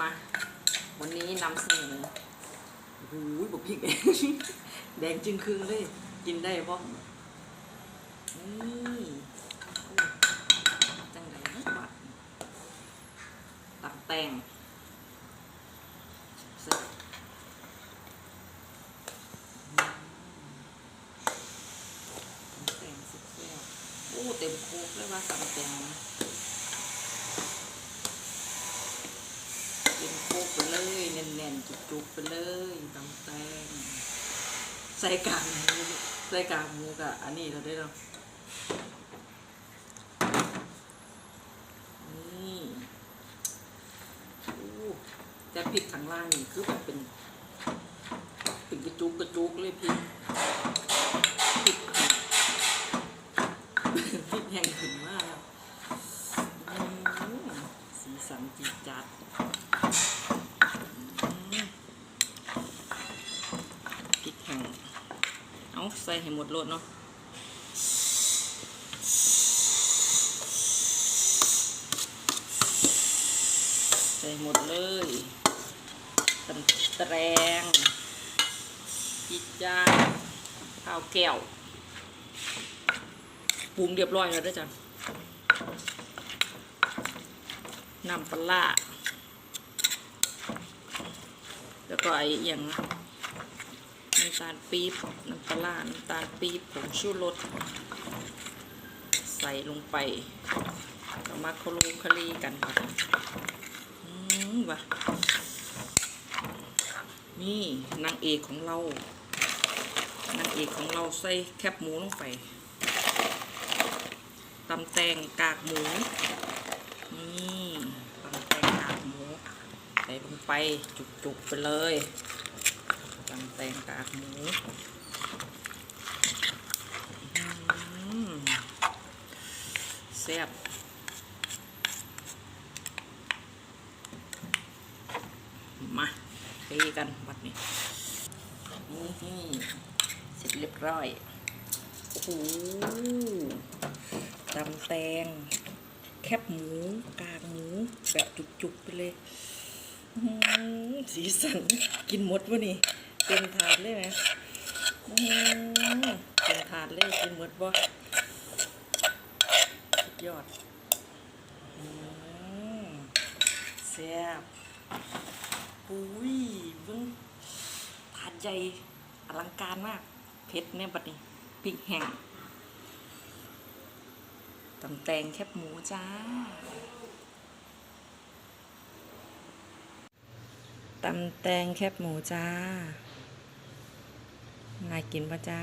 มา วันนี้นำเสนอโอ้โหบุกพริกแดงแดงจึงครึ่งเลย กินได้ปะนี่จังไรนะบัดตักแตงเสร็จตำแตงสุดแซ่บโอ้เต็มโคกเลยว่าตำแตงนะ กินโคกไปเลยแน่นๆจุกๆไปเลยตำแตง ใส่กากหมูใส่กากหมูกับอันนี้เราได้แล้วนี่อู้แต่พริกข้างล่างนี่คือแบบเป็นเป็นกระจุกกระจุกเลยพริกพริกพริกแห้งขึ้นมากแล้วสีสันจีดจัด พริกแห้งเอา ใส่ให้หมดรสเนาะใส่หมดเลยตำแตงพิจ้าข้าวแก้วปรุงเรียบร้อยแล้วด้วยจ้ะน้ำปลาแล้วก็ไอ้อย่าง น้ำตาลปี๊บน้ำปลาน้ำตาลปี๊บผงชูรสใส่ลงไปเรามาคลูคลีกันค่ะอืมว่ะนี่นางเอกของเรานางเอกของเราใส่แคบหมูลงไปตำแตงกากหมูนี่ตำแตงกากหมู ใส่ลงไปจุกๆไปเลยากหมูแซ่บมาเทกันบัดนี้นี่เสร็จเรียบร้อยโอ้โหตำแตง แคบหมูกากหมู แบบจุกๆไปเลยสีสันกินหมดวะนี่ เต็มถาดเลยไหมอือหือเต็มถาดเลยกินหมดบ่สุดยอดอือหือแซ่บอุ้ยเบิ่งถาดใหญ่อลังการมากเผ็ดเนี่ยบัดนี้พริกแห้งตำแตงแคบหมูจ้าตำแตงแคบหมูจ้า น่ากินปะจ้า